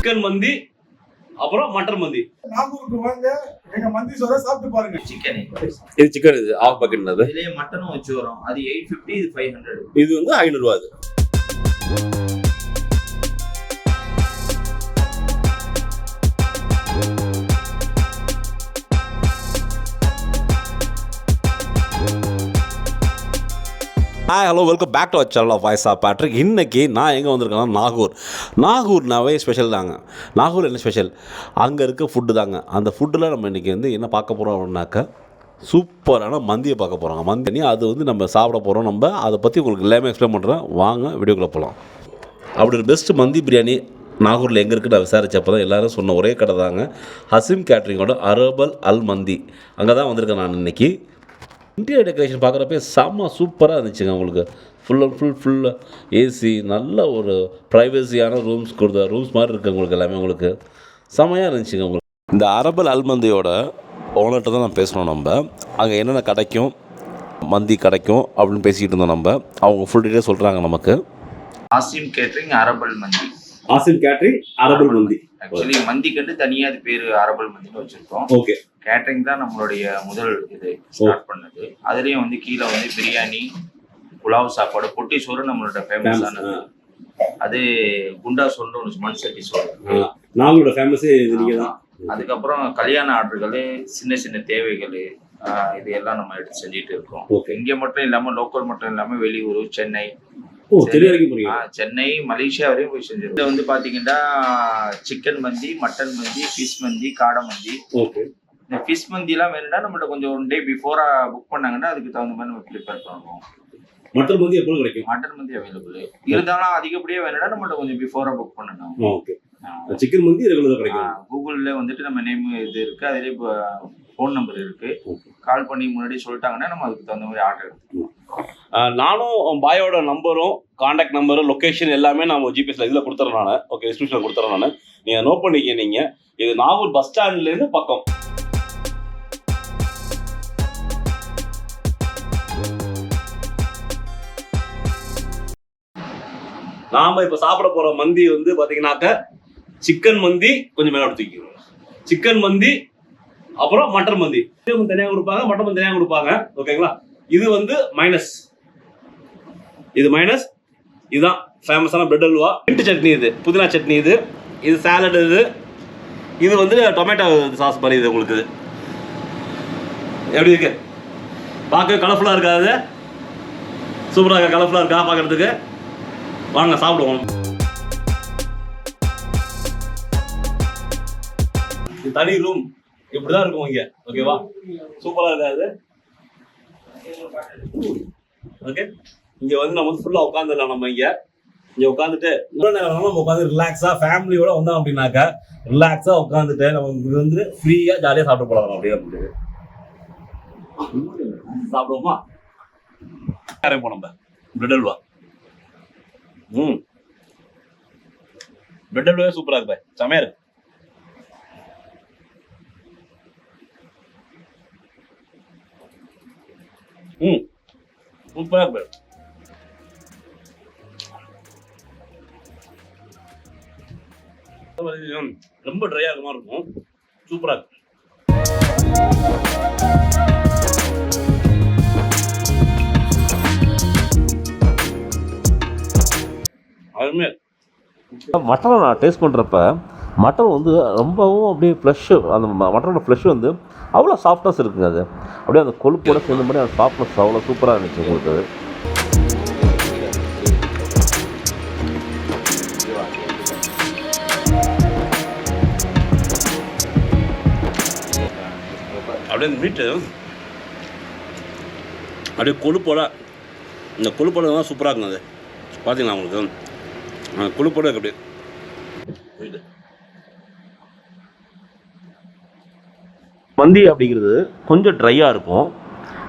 Chicken மந்தி அப்புறம் mutton மந்தி. நாகூருக்கு வாங்க. எங்க மந்தி சோற சாப்பிட்டு பாருங்க. சிக்கன் இது சிக்கன் இது ஆஃப் பக்கெட் அது இதுலயே மட்டனும் வச்சு வரும். அது எயிட் ஃபிஃப்டி இது ஃபைவ் ஹண்ட்ரட் இது வந்து ஐநூறுரூவா அது. Hi hello welcome back to our channel of voice of Patrick இன்றைக்கி நான் எங்கே வந்திருக்கேன்னா நாகூர் நாகூர்னாவே ஸ்பெஷல் தாங்க நாகூர் என்ன ஸ்பெஷல் அங்கே இருக்க ஃபுட்டு தாங்க அந்த ஃபுட்டில் நம்ம இன்றைக்கி வந்து என்ன பார்க்க போகிறோம் அப்படின்னாக்கா சூப்பரான மந்தியை பார்க்க போகிறாங்க மந்தி அது வந்து நம்ம சாப்பிட போகிறோம் நம்ம அதை பற்றி உங்களுக்கு எல்லாமே எக்ஸ்பிளைன் பண்ணுறேன் வாங்க வீடியோக்குள்ளே போகலாம் அப்படி ஒரு பெஸ்ட்டு மந்தி பிரியாணி நாகூரில் எங்கே இருக்குது நான் விசாரித்தப்போ தான் எல்லாரும் சொன்ன ஒரே கடை தாங்க ஹசிம் கேட்ரிங்கோட அரபல் அல் மந்தி அங்கே தான் வந்திருக்கேன் நான் இன்றைக்கி இன்டீரியர் டெக்கரேஷன் பார்க்குறப்ப செம்ம சூப்பராக இருந்துச்சுங்க உங்களுக்கு. ஃபுல் அண்ட் ஃபுல் ஃபுல்லாக ஏசி நல்ல ஒரு ப்ரைவசியான ரூம்ஸ் கொடுத்த ரூம்ஸ் மாதிரி இருக்குது உங்களுக்கு எல்லாமே உங்களுக்கு. செம்மையாக இருந்துச்சுங்க உங்களுக்கு. இந்த அரபல் அல்மந்தியோட ஓனர்கிட்ட தான் நான் பேசணும் நம்ம. அங்கே என்னென்ன கிடைக்கும் மந்தி கிடைக்கும் அப்படின்னு பேசிக்கிட்டு இருந்தோம் நம்ம. அவங்க ஃபுல் டீட்டெயில் சொல்கிறாங்க நமக்கு. ஆசிம் கேட்டரிங் அரபல் மந்தி. ஆசிம் கேட்ரிங் அரபல் மந்தி. ஆக்சுவலி மந்தி கண்டு தனியா அது பேரு அரபல் மந்தின்னு வச்சிருக்கோம். ஓகே கேட்டரிங் தான் நம்மளுடைய முதல் இது. ஸ்டார்ட் பண்ணது அதுலயும் வந்து கீழே வந்து பிரியாணி புலாவ் சாப்பாடு பொட்டி சோறு நம்மளோட ஃபேமஸ் ஆனது. அது குண்டா சோறுன்னு ஒன்று மண் சட்டி சோறு. நாங்களோட ஃபேமஸே நீங்கள் தான். அதுக்கப்புறம் கல்யாண ஆர்டர்கள் சின்ன சின்ன தேவைகள் இது எல்லாம் நம்ம எடுத்து செஞ்சுட்டு இருக்கோம். இங்க மட்டும் இல்லாம லோக்கல் மட்டும் இல்லாம வெளியூர் சென்னை சென்னை மலேசியா வரையும் போய் செஞ்சிருக்கோம். இது வந்து பாத்தீங்கன்னா சிக்கன் மந்தி மட்டன் மந்தி ஃபிஷ் மந்தி காடை மந்தி. இந்த ஃபிஷ் மந்தி எல்லாம் வேணும்னா நம்மள்ட்ட கொஞ்சம் ஒன் டே பிஃபோரா புக் பண்ணாங்கன்னா அதுக்கு தகுந்த மாதிரி நம்ம ப்ரிப்பேர் பண்ணுவோம். மட்டன் மந்தி எப்போ கிடைக்கும்? மட்டன் மந்தி அவைலபிள் இருந்தாலும் அதிகப்படியா வேணும்னா நம்மள்ட்ட கொஞ்சம் பிஃபோரா புக் பண்ணணும் ஓகே. சிக்கன் மந்தி ரெகுலராக கிடைக்கும்? கூகுள்ல வந்துட்டு நம்ம நேம் இது இருக்கு. அதிலே ஃபோன் நம்பர் இருக்கு. கால் பண்ணி முன்னாடி சொல்லிட்டாங்கன்னா நம்ம அதுக்கு தகுந்த மாதிரி ஆர்டர் எடுத்துக்கலாம். நானும் பாயோட நம்பரும் காண்டாக்ட் நம்பரும் லொக்கேஷன் எல்லாமே நான் ஜிபிஎஸ்ல இதில் கொடுத்துறேன் நான். ஓகே டிஸ்கிரிப்ஷனில் கொடுத்துறேன் நான். நீங்கள் நோட் பண்ணிக்க நீங்கள் இது நாகூர் பஸ் ஸ்டாண்ட்லேருந்து பக்கம். நாம இப்போ சாப்பிட போகிற மந்தி வந்து பாத்தீங்கன்னாக்க சிக்கன் மந்தி கொஞ்சம் மேலே தூக்கிக்கிறோம் சிக்கன் மந்தி அப்புறம் மட்டன் மந்தி. சிக்கன் தனியாக கொடுப்பாங்க மட்டன் மந்தி தனியாக கொடுப்பாங்க. ஓகேங்களா இது வந்து மைனஸ் இது மைனஸ் இதுதான் ஃபேமஸான பிரெட் அல்வா. மின்ட் சட்னி இது புதினா சட்னி இது இது சாலட் இது. இது வந்து டொமேட்டோ சாஸ் மாதிரி இது உங்களுக்கு இது. எப்படி இருக்கு? பார்க்க கலர்ஃபுல்லாக இருக்காது சூப்பராக இருக்கா? கலர்ஃபுல்லாக இருக்கா பார்க்கறதுக்கு? வாங்க சாப்பிடுவோம். தனி ரூம் இப்படிதான் இருக்கும் இங்க. ஓகேவா சூப்பரா இருக்காது. ஓகே இங்க வந்து நம்ம வந்து ஃபுல்லா உட்காந்துடலாம் நம்ம இங்க. இங்க உட்காந்துட்டு இவ்வளவு நேரம் நம்ம உட்காந்து ரிலாக்ஸா ஃபேமிலியோட வந்தோம் அப்படின்னாக்கா ரிலாக்ஸா உட்காந்துட்டு நம்ம இங்க வந்து ஃப்ரீயா ஜாலியா சாப்பிட்டு போலாம் அப்படியே அப்படியே. சாப்பிடுவோமா? ஆரம்பிப்போம் நம்ம. பிரெட் அல்வா ம். பிரெட் அல்வாவே சூப்பரா இருக்கு பாய். செமையா இருக்கு ம் சூப்பராக இருக்கு பாய். ரொம்ப ட்ரையாக இருக்க இருக்கும். சூப்பராக இருக்கு. அருமையா மட்டனை நான் டேஸ்ட் பண்ணுறப்ப மட்டன் வந்து ரொம்பவும் அப்படியே ஃப்ளஷ்ஷு அந்த மட்டனோட ஃப்ளஷ் வந்து அவ்வளோ சாஃப்ட்னஸ் இருக்குங்க அது. அப்படியே அந்த கொழுப்போட சேர்ந்த மாதிரி அந்த சாஃப்ட்னஸ் அவ்வளோ சூப்பராக இருந்துச்சு உங்களுக்கு அது. அப்படியே இந்த மீட்டு அப்படியே கொழுப்போட இந்த கொழுப்போட தான் சூப்பராக இருக்குங்க அது. பார்த்தீங்களா உங்களுக்கு? கொழுப்போட அப்படியே. மந்தி அப்படிங்கிறது கொஞ்சம் ட்ரையாக இருக்கும்.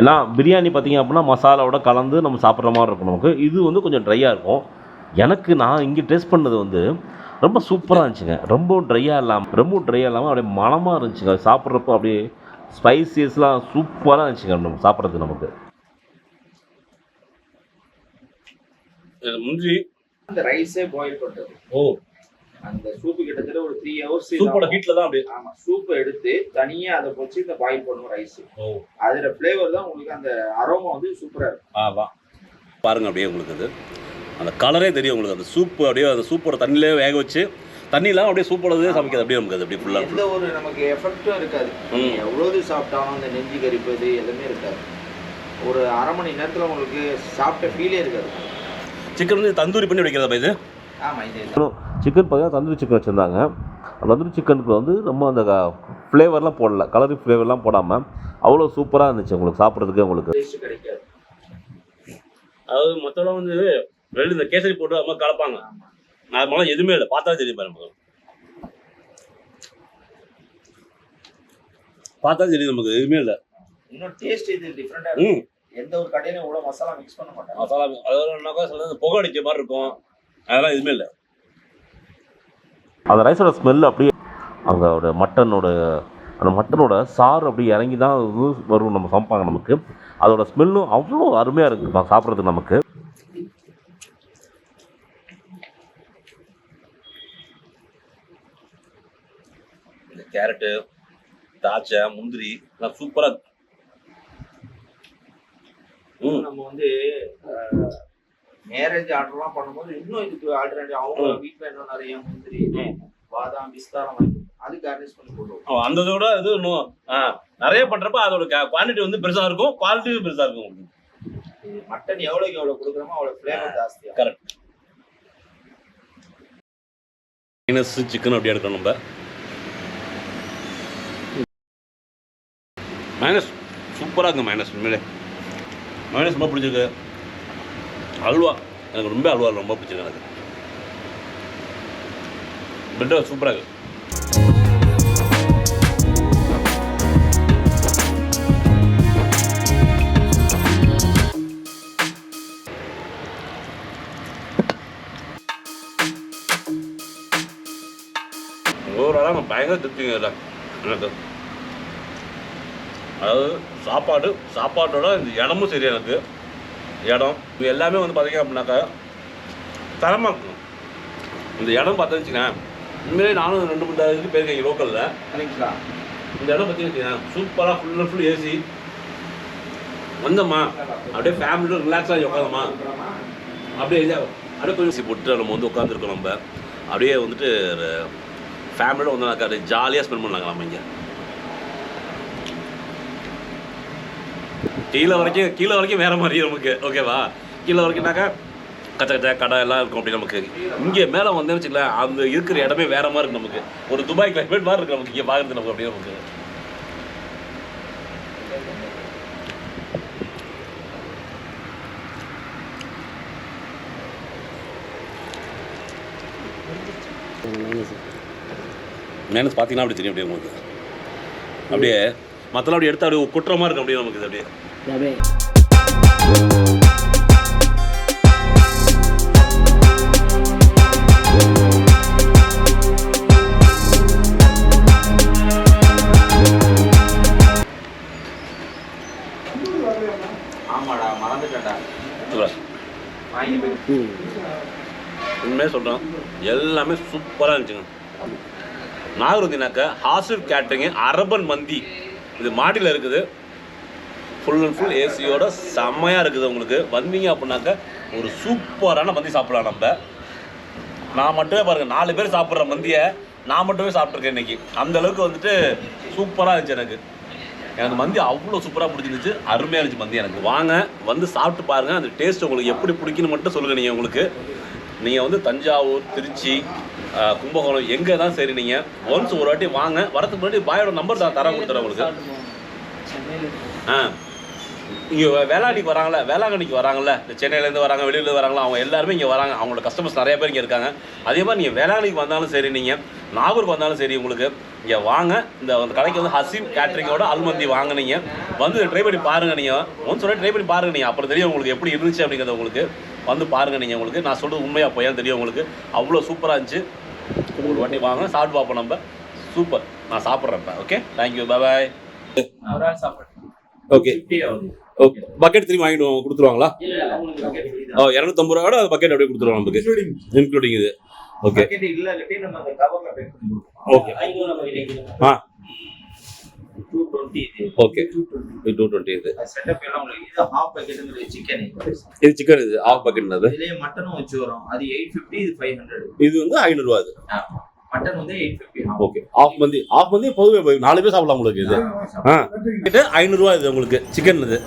ஏன்னா பிரியாணி பார்த்தீங்க அப்படின்னா மசாலாவோட கலந்து நம்ம சாப்பிட்ற மாதிரி இருக்கும் நமக்கு. இது வந்து கொஞ்சம் ட்ரையாக இருக்கும். எனக்கு நான் இங்கே டேஸ்ட் பண்ணது வந்து ரொம்ப சூப்பராக இருந்துச்சுங்க. ரொம்ப ட்ரையாக இல்லாமல் ரொம்ப ட்ரையாக இல்லாமல் அப்படியே மனமாக இருந்துச்சுங்க. சாப்பிட்றப்போ அப்படியே ஸ்பைசியஸ்லாம் சூப்பராக இருந்துச்சுங்க நம்ம சாப்பிட்றது நமக்கு. இது முந்திரி அந்த ரைஸே பாயில் பண்றது. ஓ. அந்த சூப்பு கிட்டத்தட்ட ஒரு த்ரீ ஹவர்ஸ் சூப்போட ஹீட்டில் தான் அப்படியே ஆமா சூப் எடுத்து தனியா அதை வச்சு இந்த பாயில் பண்ணுவோம் ரைஸ் ஓ. அதுல ஃபிளேவர் தான் உங்களுக்கு அந்த அரோமா வந்து சூப்பரா இருக்கும். ஆவா பாருங்க அப்படியே உங்களுக்கு அது அந்த கலரே தெரியும் உங்களுக்கு. அந்த சூப்பு அப்படியே அந்த சூப்போட தண்ணியிலே வேக வச்சு தண்ணி இல்லாமல் அப்படியே சூப்போட சமைக்கிறது அப்படியே நமக்கு அது அப்படியே ஃபுல்லாக எந்த ஒரு நமக்கு எஃபெக்டும் இருக்காது. நீங்க எவ்வளவு சாப்பிட்டாலும் அந்த நெஞ்சு கரிப்பது எல்லாமே இருக்காது. ஒரு அரை மணி நேரத்துல உங்களுக்கு சாப்பிட்ட ஃபீலே இருக்காது. சிக்கன் வந்து தந்தூரி பண்ணி வைக்கிறதா இது? ஆமா இது சிக்கன் பார்த்தீங்கன்னா தந்தூரி சிக்கன் வச்சுருந்தாங்க. அந்த தந்தூரி சிக்கனுக்கு வந்து ரொம்ப அந்த ஃப்ளேவர்லாம் போடல கலரி ஃப்ளேவர்லாம் போடாமல் அவ்வளோ சூப்பராக இருந்துச்சு உங்களுக்கு சாப்பிட்றதுக்கு உங்களுக்கு. டேஸ்ட் கிடைக்காது. அதாவது மொத்தம் வந்து வெளில இந்த கேசரி போட்டு அம்மா கலப்பாங்க. அது மாதிரி எதுவுமே இல்லை பார்த்தா தெரியும் பாருங்க பார்த்தா தெரியும் நமக்கு எதுவுமே இல்லை. இன்னும் டேஸ்ட் இது டிஃப்ரெண்டா இருக்கும் ம். எந்த ஒரு கடையிலும் இவ்வளவு மசாலா மிக்ஸ் பண்ண மாட்டாங்க. மசாலா அதாவது என்னக்கா சொல்றது? புகை அடிச்ச மாதிரி இருக்கும். அதெல்லாம் எதுவுமே இல்லை. அந்த ரைஸோட ஸ்மெல் அப்படியே அங்கோட மட்டனோட அந்த மட்டனோட சாறு அப்படி இறங்கி தான் வரும் நம்ம சமைப்பாங்க நமக்கு. அதோட ஸ்மெல்லும் அவ்வளோ அருமையாக இருக்குது சாப்பிட்றதுக்கு நமக்கு. இந்த கேரட்டு திராட்சை முந்திரி எல்லாம் சூப்பராக நம்ம வந்து மேரேஜ் ஆர்டர்லாம் பண்ணும்போது இன்னும் இதுக்கு ஆல்டர்னேட்டிவ் அவங்க வீட்ல இன்னும் நிறைய முந்திரி. பாதாம் பிஸ்தாலாம் வாங்கி அது கார்னிஷ் பண்ணி போடுவோம் அந்த இதோட இது இன்னும் நிறைய பண்றப்ப அதோட குவான்டிட்டி வந்து பெருசா இருக்கும் குவாலிட்டியும் பெருசா இருக்கும் மட்டன் எவ்வளவுக்கு எவ்வளவு கொடுக்குறோமோ அவ்வளவு ஃபிளேவர் ஜாஸ்தியா கரெக்ட் மைனஸ் சிக்கன் அப்படி எடுக்கணும் நம்ம. மைனஸ் சூப்பராக இருக்குங்க மைனஸ் உண்மையிலே. மைனஸ் ரொம்ப பிடிச்சிருக்கு அல்வா. எனக்கு ரொம்ப அல்வா ரொம்ப பிடிச்சிருக்கு எனக்கு. பிரெட் சூப்பராக இருக்கு. ஓவராலாக நான் பயங்கர திருப்திங்க இல்லை எனக்கு அதாவது சாப்பாடு சாப்பாட்டோட இந்த இடமும் சரி எனக்கு இடம் இது எல்லாமே வந்து பார்த்தீங்க அப்படின்னாக்கா தரமாக இருக்கும் இந்த இடம் பார்த்தேன்னு வச்சுக்கேன் உண்மையிலே நானும் ரெண்டு மூணு இதுக்கு போயிருக்கேன் லோக்கலில் இல்லைங்களா இந்த இடம் பார்த்தீங்கன்னு வச்சுக்கேன் சூப்பராக ஃபுல் அண்ட் ஃபுல் ஏசி வந்தோம்மா அப்படியே ஃபேமிலியோட ரிலாக்ஸாக உட்காந்தோமா அப்படியே இதா அப்படியே கொஞ்சம் போட்டு நம்ம வந்து உட்காந்துருக்கோம் நம்ம. அப்படியே வந்துட்டு ஃபேமிலியோட வந்தோம்னாக்கா அப்படியே ஜாலியாக ஸ்பெண்ட் பண்ணலாங்க நம்ம இங்கே. கீழே வரைக்கும் கீழே வரைக்கும் வேற மாதிரி நமக்கு. ஓகேவா கீழே வரைக்கும்னாக்கா கச்ச கச்ச கடை எல்லாம் இருக்கும் அப்படி நமக்கு. இங்கே மேலே வந்தேன்னு வச்சுக்கலாம் அந்த இருக்கிற இடமே வேற மாதிரி இருக்கு நமக்கு. ஒரு துபாய் கிளைமேட் மாதிரி இருக்கு நமக்கு இங்கே பார்க்குறது நமக்கு அப்படியே நமக்கு. மேனஸ் பார்த்தீங்கன்னா அப்படி தெரியும் அப்படியே உங்களுக்கு. அப்படியே மற்றெல்லாம் அப்படி எடுத்து அப்படியே குற்றமாக இருக்கும் அப்படியே நமக்கு இது அப்படியே. ஆமாடா மறந்துட்டேன்டா. வாங்கி போய். உண்மையாக சொல்கிறேன் எல்லாமே சூப்பராக இருந்துச்சுங்க. நாகருதினாக்க ஹாசிப் கேட்டரிங்கு அரபன் மந்தி இது மாடியில் இருக்குது. ஃபுல் அண்ட் ஃபுல் ஏசியோட செம்மையாக இருக்குது உங்களுக்கு. வந்தீங்க அப்படின்னாக்க ஒரு சூப்பரான மந்தி சாப்பிடலாம் நம்ம. நான் மட்டுமே பாருங்கள் நாலு பேர் சாப்பிட்ற மந்தியை நான் மட்டுமே சாப்பிட்ருக்கேன் இன்னைக்கு. அந்த அளவுக்கு வந்துட்டு சூப்பராக இருந்துச்சு எனக்கு. எனக்கு மந்தி அவ்வளோ சூப்பராக பிடிச்சிருந்துச்சு. அருமையாக இருந்துச்சு மந்தி எனக்கு. வாங்க வந்து சாப்பிட்டு பாருங்கள் அந்த டேஸ்ட் உங்களுக்கு எப்படி பிடிக்குன்னு மட்டும் சொல்லுங்கள் நீங்கள் உங்களுக்கு. நீங்கள் வந்து தஞ்சாவூர் திருச்சி கும்பகோணம் எங்கே தான் சரி நீங்கள் ஒன்ஸ் ஒரு வாட்டி வாங்க. வரதுக்கு முன்னாடி பாயோட நம்பர் தான் தர கொடுத்துறேன் உங்களுக்கு. ஆ. இங்கே வேளாங்கண்ணிக்கு வராங்களே வேளாங்கண்ணிக்கு வராங்கல்ல இந்த சென்னையிலேருந்து வராங்க வெளியிலேருந்து வராங்களா அவங்க எல்லாருமே இங்கே வராங்க. அவங்களோட கஸ்டமர்ஸ் நிறைய பேர் இங்கே இருக்காங்க. அதே மாதிரி நீங்கள் வேளாங்கண்ணிக்கு வந்தாலும் சரி நீங்கள் நாகூருக்கு வந்தாலும் சரி உங்களுக்கு இங்கே வாங்க. இந்த அந்த கடைக்கு வந்து ஹசீம் கேட்ரிங்கோட அல்மந்தி வாங்குனீங்க. வந்து ட்ரை பண்ணி பாருங்கள் நீங்கள் ஒன்ஸ் சொல்ல ட்ரை பண்ணி பாருங்கள் நீங்கள் அப்புறம் தெரியும் உங்களுக்கு எப்படி இருந்துச்சு அப்படிங்கிறது உங்களுக்கு வந்து பாருங்கள் நீங்கள் உங்களுக்கு நான் சொல்கிறது உண்மையாக போய் தெரியும் உங்களுக்கு. அவ்வளோ சூப்பராக இருந்துச்சு. ஒரு வாட்டி வாங்க சாப்பிட்டு பார்ப்போம் நம்ம. சூப்பர் நான் சாப்பிட்றேன் okay thank you bye okay okay bucket திரும்பி வாங்கிட்டு கொடுத்துருவாங்களா? ஓ இரநூத்தம்பது ரூபாயோட அந்த பக்கெட் அப்படியே கொடுத்துருவாங்க நமக்கு. இன்க்ளூடிங் இது. ஓகே பக்கெட் இல்லாட்டி நம்ம அந்த கவர்ல பேக் பண்ணி கொடுப்போம். ஓகே ஆ. டுவெண்ட்டி இது. ஓகே டூ டுவெண்ட்டி இது. செட்டப் எல்லாம் உங்களுக்கு இது ஹாஃப் சிக்கன் இது. சிக்கன் மட்டனும் வச்சு வரும். அது எயிட் ஃபிஃப்டி இது ஃபைவ் ஹண்ட்ரட் இது வந்து ஐநூறுரூவா இது மட்டன் வந்து eight fifty okay half mandi half mandi பொதுவே போய் நாலு பேர் சாப்பிடலாம் உங்களுக்கு இது. ஆ. ஐநூறுரூவா இது உங்களுக்கு சிக்கன் இது.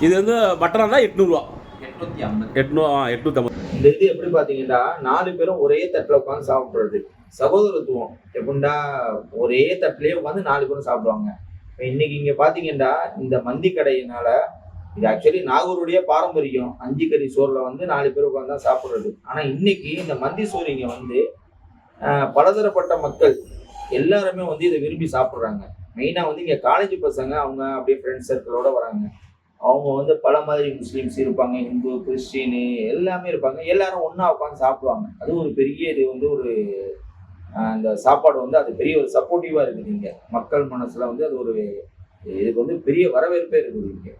இது வந்து மட்டனாக இருந்தால் எட்நூறுவா. எட்நூத்தி ஐம்பது. எட்நூறு எட்நூற்றம்பது இந்த இது எப்படி பாத்தீங்கன்னா நாலு பேரும் ஒரே தட்டுல உட்காந்து சாப்பிடுறது. சகோதரத்துவம் எப்படின்னா ஒரே தட்டுலயே உட்காந்து நாலு பேரும் சாப்பிடுவாங்க. இப்ப இன்னைக்கு இங்க பாத்தீங்கன்னா இந்த மந்தி கடையினால இது ஆக்சுவலி நாகூருடைய பாரம்பரியம். அஞ்சு கறி சோறுல வந்து நாலு பேர் உட்காந்து தான் சாப்பிடுறது. ஆனா இன்னைக்கு இந்த மந்தி சோறு இங்க வந்து பலதரப்பட்ட மக்கள் எல்லாருமே வந்து இதை விரும்பி சாப்பிட்றாங்க. மெயினாக வந்து இங்கே காலேஜ் பசங்க அவங்க அப்படியே ஃப்ரெண்ட்ஸ் சர்க்கிளோட வராங்க. அவங்க வந்து பல மாதிரி முஸ்லீம்ஸ் இருப்பாங்க இந்து கிறிஸ்டின் எல்லாமே இருப்பாங்க. எல்லாரும் ஒன்றா உட்காந்து சாப்பிடுவாங்க. அது ஒரு பெரிய இது வந்து ஒரு அந்த சாப்பாடு வந்து அது பெரிய ஒரு சப்போர்ட்டிவாக இருக்குது இங்கே. மக்கள் மனசில் வந்து அது ஒரு இதுக்கு வந்து பெரிய வரவேற்பே இருக்குது இங்கே.